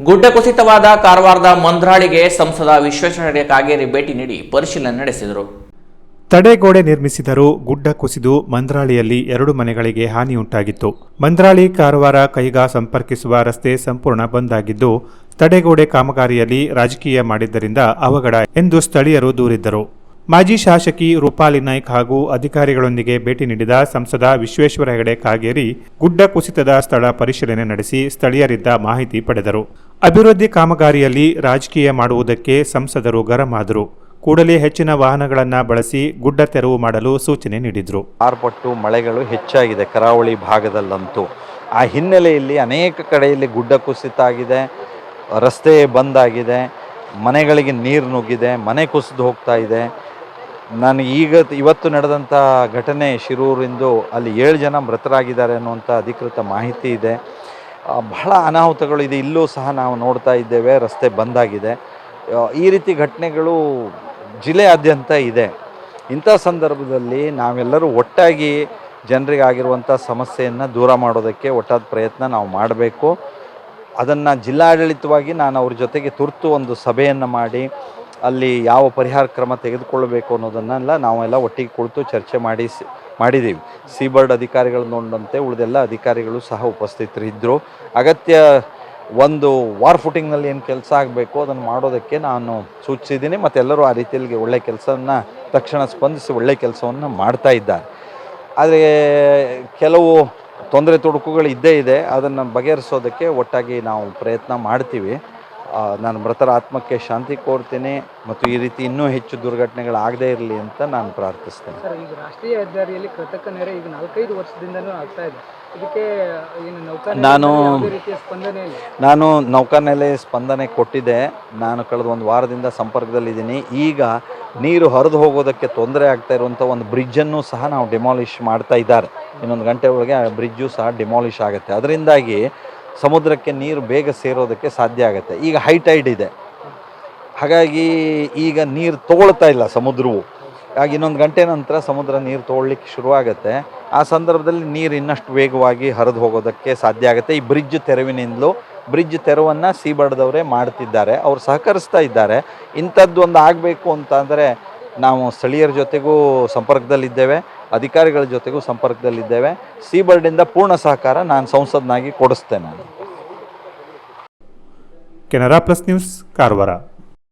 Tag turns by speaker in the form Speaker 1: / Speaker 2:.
Speaker 1: ಗುಡ್ಡ ಕುಸಿತವಾದ ಕಾರವಾರದ ಮಂದ್ರಾಳಿಗೆ ಸಂಸದ ವಿಶ್ವೇಶ್ವರ ಕಾಗೇರಿ ಭೇಟಿ ನೀಡಿ ಪರಿಶೀಲನೆ ನಡೆಸಿದರು.
Speaker 2: ತಡೆಗೋಡೆ ನಿರ್ಮಿಸಿದರೂ ಗುಡ್ಡ ಕುಸಿದು ಮಂದ್ರಾಳಿಯಲ್ಲಿ ಎರಡು ಮನೆಗಳಿಗೆ ಹಾನಿಯುಂಟಾಗಿತ್ತು. ಮಂದ್ರಾಳಿ ಕಾರವಾರ ಕೈಗಾ ಸಂಪರ್ಕಿಸುವ ರಸ್ತೆ ಸಂಪೂರ್ಣ ಬಂದ್ ಆಗಿದ್ದು ತಡೆಗೋಡೆ ಕಾಮಗಾರಿಯಲ್ಲಿ ರಾಜಕೀಯ ಮಾಡಿದ್ದರಿಂದ ಅವಘಡ ಎಂದು ಸ್ಥಳೀಯರು ದೂರಿದ್ದರು. ಮಾಜಿ ಶಾಸಕಿ ರೂಪಾಲಿ ನಾಯ್ಕ್ ಹಾಗೂ ಅಧಿಕಾರಿಗಳೊಂದಿಗೆ ಭೇಟಿ ನೀಡಿದ ಸಂಸದ ವಿಶ್ವೇಶ್ವರ ಹೆಗಡೆ ಕಾಗೇರಿ ಗುಡ್ಡ ಕುಸಿತದ ಸ್ಥಳ ಪರಿಶೀಲನೆ ನಡೆಸಿ ಸ್ಥಳೀಯರಿದ್ದ ಮಾಹಿತಿ ಪಡೆದರು. ಅಭಿವೃದ್ಧಿ ಕಾಮಗಾರಿಯಲ್ಲಿ ರಾಜಕೀಯ ಮಾಡುವುದಕ್ಕೆ ಸಂಸದರು ಗರಂ ಆದರು ಕೂಡಲೇ ಹೆಚ್ಚಿನ ವಾಹನಗಳನ್ನು ಬಳಸಿ ಗುಡ್ಡ ತೆರವು ಮಾಡಲು ಸೂಚನೆ ನೀಡಿದರು.
Speaker 3: ಆರ್ಪಟ್ಟು ಮಳೆಗಳು ಹೆಚ್ಚಾಗಿದೆ ಕರಾವಳಿ ಭಾಗದಲ್ಲಂತೂ. ಆ ಹಿನ್ನೆಲೆಯಲ್ಲಿ ಅನೇಕ ಕಡೆಯಲ್ಲಿ ಗುಡ್ಡ ಕುಸಿತ ಆಗಿದೆ, ರಸ್ತೆ ಬಂದಾಗಿದೆ ಮನೆಗಳಿಗೆ ನೀರು ನುಗ್ಗಿದೆ, ಮನೆ ಕುಸಿದು ಹೋಗ್ತಾ ಇದೆ. ನಾನು ಈಗ ಇವತ್ತು ನಡೆದಂಥ ಘಟನೆ ಶಿರೂರಿಂದು ಅಲ್ಲಿ ಏಳು ಜನ ಮೃತರಾಗಿದ್ದಾರೆ ಅನ್ನುವಂಥ ಅಧಿಕೃತ ಮಾಹಿತಿ ಇದೆ. ಬಹಳ ಅನಾಹುತಗಳು ಇದೆ. ಇಲ್ಲೂ ಸಹ ನಾವು ನೋಡ್ತಾ ಇದ್ದೇವೆ. ರಸ್ತೆ ಬಂದಾಗಿದೆ. ಈ ರೀತಿ ಘಟನೆಗಳು ಜಿಲ್ಲೆಯಾದ್ಯಂತ ಇದೆ. ಇಂಥ ಸಂದರ್ಭದಲ್ಲಿ ನಾವೆಲ್ಲರೂ ಒಟ್ಟಾಗಿ ಜನರಿಗಾಗಿರುವಂಥ ಸಮಸ್ಯೆಯನ್ನು ದೂರ ಮಾಡೋದಕ್ಕೆ ಒಟ್ಟಾದ ಪ್ರಯತ್ನ ನಾವು ಮಾಡಬೇಕು. ಅದನ್ನು ಜಿಲ್ಲಾಡಳಿತವಾಗಿ ನಾನು ಅವ್ರ ಜೊತೆಗೆ ತುರ್ತು ಒಂದು ಸಭೆಯನ್ನು ಮಾಡಿ, ಅಲ್ಲಿ ಯಾವ ಪರಿಹಾರ ಕ್ರಮ ತೆಗೆದುಕೊಳ್ಳಬೇಕು ಅನ್ನೋದನ್ನೆಲ್ಲ ನಾವೆಲ್ಲ ಒಟ್ಟಿಗೆ ಕುಳಿತು ಚರ್ಚೆ ಮಾಡಿ ಮಾಡಿದ್ದೀವಿ ಸಿಬರ್ಡ್ ಅಧಿಕಾರಿಗಳು ನೋಡಿದಂತೆ ಉಳಿದೆಲ್ಲ ಅಧಿಕಾರಿಗಳು ಸಹ ಉಪಸ್ಥಿತರಿದ್ದರು ಅಗತ್ಯ ಒಂದು ವಾರ್ ಫುಟಿಂಗ್ನಲ್ಲಿ ಏನು ಕೆಲಸ ಆಗಬೇಕು ಅದನ್ನು ಮಾಡೋದಕ್ಕೆ ನಾನು ಸೂಚಿಸಿದ್ದೀನಿ. ಮತ್ತು ಎಲ್ಲರೂ ಆ ರೀತಿಯಲ್ಲಿ ಒಳ್ಳೆಯ ಕೆಲಸವನ್ನು ತಕ್ಷಣ ಸ್ಪಂದಿಸಿ ಒಳ್ಳೆಯ ಕೆಲಸವನ್ನು ಮಾಡ್ತಾ ಇದ್ದಾರೆ. ಆದರೆ ಕೆಲವು ತೊಂದರೆ ತೊಡಕುಗಳು ಇದ್ದೇ ಇದೆ. ಅದನ್ನು ಬಗೆಹರಿಸೋದಕ್ಕೆ ಒಟ್ಟಾಗಿ ನಾವು ಪ್ರಯತ್ನ ಮಾಡ್ತೀವಿ. ನಾನು ಮೃತರ ಆತ್ಮಕ್ಕೆ ಶಾಂತಿ ಕೋರ್ತೇನೆ ಮತ್ತು ಈ ರೀತಿ ಇನ್ನೂ ಹೆಚ್ಚು ದುರ್ಘಟನೆಗಳಾಗದೇ ಇರಲಿ ಅಂತ ನಾನು ಪ್ರಾರ್ಥಿಸ್ತೇನೆ.
Speaker 4: ಸರ್ ಈಗ ರಾಷ್ಟ್ರೀಯ ಹೆದ್ದಾರಿಯಲ್ಲಿ ಕೃತಕ ನೆರೆ ಈಗ ನಾಲ್ಕೈದು ವರ್ಷದಿಂದನೂ ಆಗ್ತಾ ಇದೆ. ಇದಕ್ಕೆ
Speaker 3: ನಾನು-
Speaker 4: ಸ್ಪಂದನೆ
Speaker 3: ನಾನು ನೌಕಾನೆಲೆ ಸ್ಪಂದನೆ ಕೊಟ್ಟಿದ್ದೆ. ನಾನು ಕಳೆದ ಒಂದು ವಾರದಿಂದ ಸಂಪರ್ಕದಲ್ಲಿದ್ದೀನಿ. ಈಗ ನೀರು ಹರಿದು ಹೋಗೋದಕ್ಕೆ ತೊಂದರೆ ಆಗ್ತಾ ಇರುವಂಥ ಒಂದು ಬ್ರಿಡ್ಜನ್ನು ಸಹ ನಾವು ಡಿಮಾಲಿಷ್ ಮಾಡ್ತಾ ಇದ್ದಾರೆ. ಇನ್ನೊಂದು ಗಂಟೆ ಒಳಗೆ ಆ ಬ್ರಿಡ್ಜು ಸಹ ಡಿಮಾಲಿಷ್ ಆಗುತ್ತೆ. ಅದರಿಂದಾಗಿ ಸಮುದ್ರಕ್ಕೆ ನೀರು ಬೇಗ ಸೇರೋದಕ್ಕೆ ಸಾಧ್ಯ ಆಗುತ್ತೆ. ಈಗ ಹೈಟೈಡ್ ಇದೆ. ಹಾಗಾಗಿ ಈಗ ನೀರು ತಗೊಳ್ತಾ ಇಲ್ಲ ಸಮುದ್ರವು. ಹಾಗೆ ಇನ್ನೊಂದು ಗಂಟೆ ನಂತರ ಸಮುದ್ರ ನೀರು ತೊಗೊಳ್ಲಿಕ್ಕೆ ಶುರುವಾಗುತ್ತೆ ಆ ಸಂದರ್ಭದಲ್ಲಿ ನೀರು ಇನ್ನಷ್ಟು ವೇಗವಾಗಿ ಹರಿದು ಹೋಗೋದಕ್ಕೆ ಸಾಧ್ಯ ಆಗುತ್ತೆ. ಈ ಬ್ರಿಡ್ಜ್ ತೆರವಿನಿಂದಲೂ ಬ್ರಿಡ್ಜ್ ತೆರವನ್ನು ಸೀಬರ್ಡ್ದವರೇ ಮಾಡ್ತಿದ್ದಾರೆ. ಅವ್ರು ಸಹಕರಿಸ್ತಾ ಇದ್ದಾರೆ. ಇಂಥದ್ದು ಒಂದು ಆಗಬೇಕು ಅಂತಂದರೆ ನಾವು ಸ್ಥಳೀಯರ ಜೊತೆಗೂ ಸಂಪರ್ಕದಲ್ಲಿದ್ದೇವೆ. ಅಧಿಕಾರಿಗಳ ಜೊತೆಗೂ ಸಂಪರ್ಕದಲ್ಲಿದ್ದೇವೆ. ಸೀಬರ್ಡಿಂದ ಪೂರ್ಣ ಸಹಕಾರ ನಾನು ಸಂಸದನಾಗಿ ಕೊಡಿಸ್ತೇನೆ ನಾನು.
Speaker 2: Canara plus news Karwar.